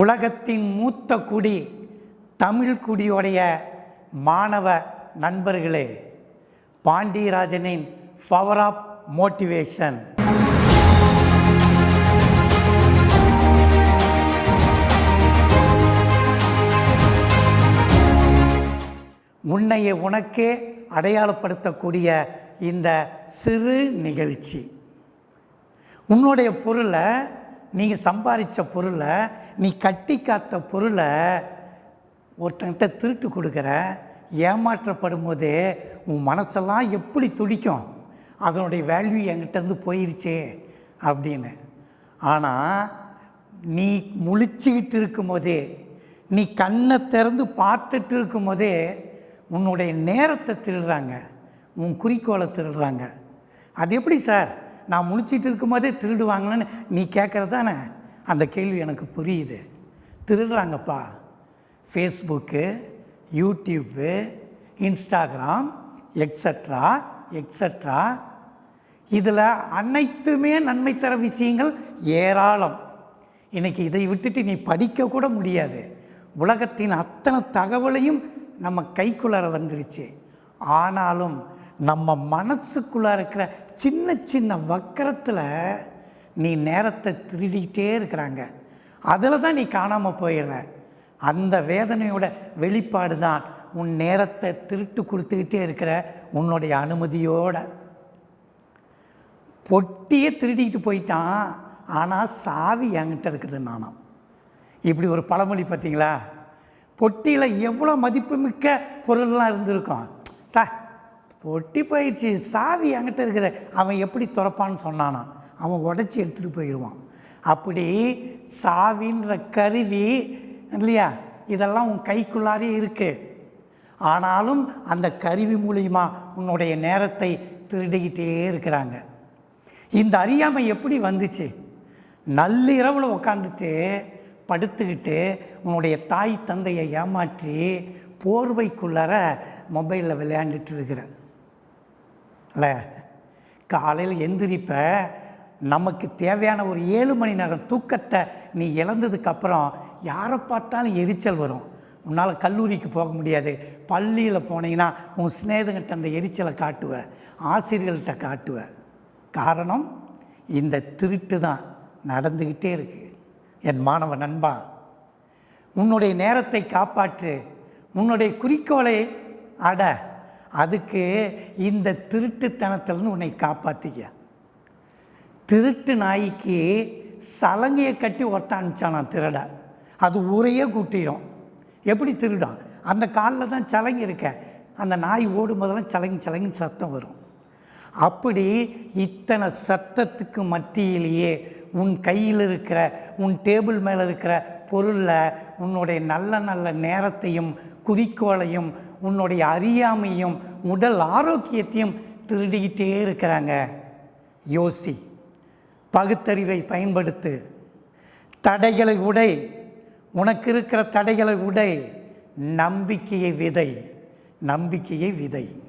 உலகத்தின் மூத்த குடி தமிழ் குடியுடைய மாணவ நண்பர்களே பாண்டியராஜனின் பவர் ஆஃப் மோட்டிவேஷன் உன்னைய உனக்கே அடையாளப்படுத்தக்கூடிய இந்த சிறு நிகழ்ச்சி. உன்னுடைய பொருளை நீங்கள் சம்பாதிச்ச பொருளை நீ கட்டி காத்த பொருளை ஒருத்தங்கிட்ட திருட்டு கொடுக்குற ஏமாற்றப்படும் போது உன் மனசெல்லாம் எப்படி துடிக்கும்? அதனுடைய வேல்யூ என்கிட்டருந்து போயிருச்சே அப்படின்னு. ஆனால் நீ முழிச்சுக்கிட்டு இருக்கும்போதே நீ கண்ணை திறந்து பார்த்துட்டு இருக்கும்போதே உன்னுடைய நேரத்தை திருடுறாங்க உன் குறிக்கோளை திருடுறாங்க. அது எப்படி சார்? நான் முழிச்சிட்டு இருக்கும்போதே திருடுவாங்களேன்னு நீ கேட்குறது தானே அந்த கேள்வி எனக்கு புரியுது. திருடுறாங்கப்பா. Facebook YouTube Instagram extra extra இதில் அனைத்துமே நன்மை தர விஷயங்கள் ஏராளம். இன்றைக்கி இதை விட்டுட்டு நீ படிக்க கூட முடியாது. உலகத்தின் அத்தனை தகவலையும் நம்ம கைக்குள்ளார வந்துருச்சு. ஆனாலும் நம்ம மனசுக்குள்ளே இருக்கிற சின்ன சின்ன வக்கரத்தில் நீ நேரத்தை திருடிக்கிட்டே இருக்கிறாங்க. அதில் தான் நீ காணாமல் போயிடுற. அந்த வேதனையோட வெளிப்பாடு தான் உன் நேரத்தை திருட்டு கொடுத்துக்கிட்டே இருக்கிற உன்னுடைய அனுமதியோட. பொட்டியே திருடிக்கிட்டு போயிட்டான் ஆனால் சாவி என்கிட்ட இருக்குது நானும். இப்படி ஒரு பழமொழி பார்த்தீங்களா? பொட்டியில் எவ்வளோ மதிப்புமிக்க பொருள்லாம் இருந்திருக்கும். சார் ஒட்டி போயிடுச்சு. சாவி என்கிட்ட இருக்கிற அவன் எப்படி துறப்பான்னு சொன்னானா அவன் உடச்சி எடுத்துகிட்டு போயிடுவான் அப்படி சாவின்ற கருவி இல்லையா? இதெல்லாம் உன் கைக்குள்ளாரே இருக்குது ஆனாலும் அந்த கருவி மூலிமா உன்னுடைய நேரத்தை திருடிக்கிட்டே இருக்கிறாங்க. இந்த அறியாமை எப்படி வந்துச்சு? நள்ளிரவில் உட்காந்துட்டு படுத்துக்கிட்டு உன்னுடைய தாய் தந்தையை ஏமாற்றி போர்வைக்குள்ளார மொபைலில் விளையாண்டுட்டு இருக்கிறேன். இல்லை காலையில் எந்திரிப்ப நமக்கு தேவையான ஒரு ஏழு மணி நேரம் தூக்கத்தை நீ இழந்ததுக்கப்புறம் யாரை பார்த்தாலும் எரிச்சல் வரும். உன்னால் கல்லூரிக்கு போக முடியாது. பள்ளியில் போனீங்கன்னா உன் சிநேகங்கிட்ட அந்த எரிச்சலை காட்டுவ ஆசிரியர்கள்ட்ட காட்டுவ. காரணம் இந்த திருட்டு தான் நடந்துக்கிட்டே இருக்கு. என் மாணவ நண்பா உன்னுடைய நேரத்தை காப்பாற்று. உன்னுடைய குறிக்கோளை அட. அதுக்கு இந்த திருட்டுத்தனத்திலிருந்து உன்னை காப்பாற்றிக்க திருட்டு நாய்க்கு சலங்கையை கட்டி ஒருத்த அனுப்பிச்சானான் திருட. அது ஊரையே கூட்டிடும் எப்படி திருடும்? அந்த காலில் தான் சலங்கி இருக்க. அந்த நாய் ஓடும் போதெல்லாம் சலங்கி சலங்கின்னு சத்தம் வரும். அப்படி இத்தனை சத்தத்துக்கு மத்தியிலேயே உன் கையில் இருக்கிற உன் டேபிள் மேலே இருக்கிற பொருளில் உன்னுடைய நல்ல நல்ல நேரத்தையும் குறிக்கோளையும் உன்னுடைய அறியாமையும் உடல் ஆரோக்கியத்தையும் திருடிக்கிட்டே இருக்கிறாங்க. யோசி பகுத்தறிவை பயன்படுத்து. தடைகளை உடை உனக்கு இருக்கிற தடைகளை உடை. நம்பிக்கையை விதை நம்பிக்கையை விதை.